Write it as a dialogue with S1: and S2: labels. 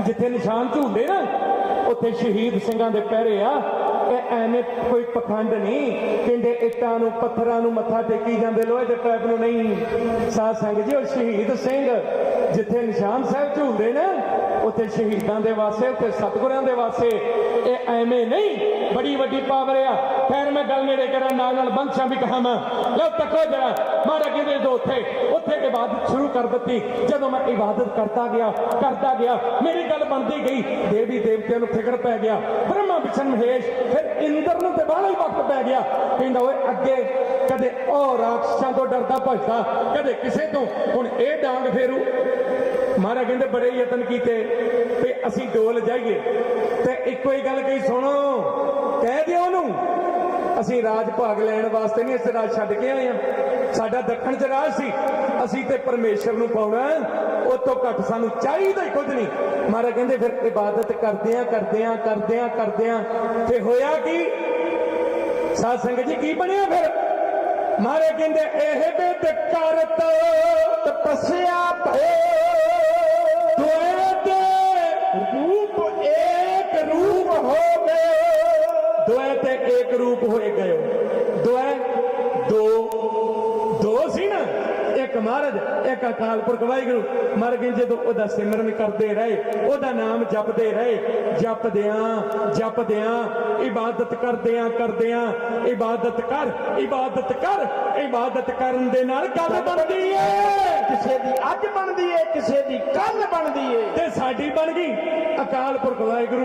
S1: ਜਿੱਥੇ ਨਿਸ਼ਾਨ ਝੂਲਦੇ ਨਾ, ਉੱਥੇ ਸ਼ਹੀਦ ਸਿੰਘਾਂ ਦੇ ਪਹਿਰੇ ਆ। ਇਹ ਐਵੇਂ ਕੋਈ ਪਖੰਡ ਨਹੀਂ ਕਹਿੰਦੇ ਇੱਟਾਂ ਨੂੰ, ਪੱਥਰਾਂ ਨੂੰ ਮੱਥਾ ਟੇਕੀ ਜਾਂਦੇ ਲੋਹੇ ਦੇ ਪੈਪ ਨੂੰ ਨਹੀਂ। ਸਾਧ ਸੰਗਤ ਜੀ, ਉਹ ਸ਼ਹੀਦ ਸਿੰਘ, ਜਿੱਥੇ ਨਿਸ਼ਾਨ ਸਾਹਿਬ ਝੂਲਦੇ ਨੇ ਉੱਥੇ ਸ਼ਹੀਦਾਂ ਦੇ ਵਾਸਤੇ, ਉੱਥੇ ਸਤਿਗੁਰਾਂ ਦੇ ਵਾਸਤੇ। ਇਹ ਐਵੇਂ ਨਹੀਂ, ਬੜੀ ਵੱਡੀ ਪਾਵਰ ਆ। ਖੈਰ, ਮੈਂ ਗੱਲ ਨੇੜੇ ਕਰਾਂ, ਨਾਲ ਨਾਲ ਬੰਦਸ਼ਾਂ ਵੀ ਕਹਾਵਾਂ ਲਓ, ਤੱਕੋ ਜਰਾ ਮਾਰਾ ਕਿਤੇ ਦੋ ਉੱਥੇ? ਉੱਥੇ ਇਬਾਦਤ ਸ਼ੁਰੂ ਕਰ ਦਿੱਤੀ। ਜਦੋਂ ਮੈਂ ਇਬਾਦਤ ਕਰਦਾ ਗਿਆ ਕਰਦਾ ਗਿਆ, ਮੇਰੀ ਗੱਲ ਬਣਦੀ ਗਈ। ਦੇਵੀ ਦੇਵਤਿਆਂ ਨੂੰ ਫਿਕਰ ਪੈ ਗਿਆ। ਬ੍ਰਹਮਾ, ਵਿਸ਼ਨ, ਮਹੇਸ਼, ਫਿਰ ਇੰਦਰ ਨੂੰ ਤੇ ਬਾਹਲਾ ਹੀ ਵਕਤ ਪੈ ਗਿਆ। ਕਹਿੰਦਾ, ਓਏ, ਅੱਗੇ ਕਦੇ ਉਹ ਰਾਖਸ਼ਾਂ ਤੋਂ ਡਰਦਾ ਭੱਜਦਾ, ਕਦੇ ਕਿਸੇ ਤੋਂ। ਹੁਣ ਇਹ ਡਾਂਗ ਫੇਰੂ। ਮਹਾਰਾਜ ਕਹਿੰਦੇ, ਬੜੇ ਯਤਨ ਕੀਤੇ ਤੇ ਅਸੀਂ ਡੋਲ ਜਾਈਏ। ਤੇ ਇੱਕੋ ਹੀ ਗੱਲ ਕਹੀ, ਸੁਣੋ, ਕਹਿ ਦਿਓ ਉਹਨੂੰ, ਅਸੀਂ ਰਾਜ ਭਾਗ ਲੈਣ ਵਾਸਤੇ ਨਹੀਂ ਇਸ ਰਾਜ ਛੱਡ ਕੇ ਆਏ ਆ ਸਾਡਾ ਦੱਖਣ ਚ ਰਾਜ ਸੀ, ਅਸੀਂ ਤੇ ਪਰਮੇਸ਼ਰ ਨੂੰ ਪਾਉਣਾ ਉਹ ਤੋਂ ਘੱਟ ਸਾਨੂੰ ਚਾਹੀਦਾ ਹੀ ਕੁਝ ਨਹੀਂ। ਮਹਾਰਾਜ ਕਹਿੰਦੇ, ਫਿਰ ਇਬਾਦਤ ਕਰਦੇ ਆ ਕਰਦੇ ਆ ਕਰਦੇ ਆ ਕਰਦੇ ਆ ਤੇ ਹੋਇਆ ਕੀ? ਸਾਧ ਸੰਗਤ ਜੀ, ਕੀ ਬਣਿਆ ਫਿਰ? ਮਹਾਰਾਜ ਕਹਿੰਦੇ, ਇਹ ਬਿਦ ਕਰਤ ਤਪੱਸਿਆ ਰੂਪ ਹੋਏ ਗਏ ਦੋਏ ਦੋ ਦੋ ਸੀ ਨਾ ਇੱਕ ਮਹਾਰਾਜ ਇੱਕ ਅਕਾਲ ਪੁਰਖ ਵਾਹਿਗੁਰੂ। ਮਰ ਗਏ ਜਦੋਂ ਉਹਦਾ ਸਿਮਰਨ ਕਰਦੇ ਰਹੇ ਉਹਦਾ ਨਾਮ ਜਪਦੇ ਰਹੇ ਜਪਦਿਆਂ ਜਪਦਿਆਂ ਇਬਾਦਤ ਕਰਦਿਆਂ ਕਰਦਿਆਂ ਇਬਾਦਤ ਕਰ ਇਬਾਦਤ ਕਰ ਇਬਾਦਤ ਕਰਨ ਦੇ ਨਾਲ ਗੱਲ ਬਣਦੀ ਏ
S2: ਕਿਸੇ ਦੀ ਅੱਜ ਬਣਦੀ ਏ ਕਿਸੇ ਦੀ ਕੱਲ ਬਣਦੀ ਏ
S1: ਤੇ ਸਾਡੀ ਬਣ ਗਈ। ਅਕਾਲ ਪੁਰਖ ਵਾਹਿਗੁਰੂ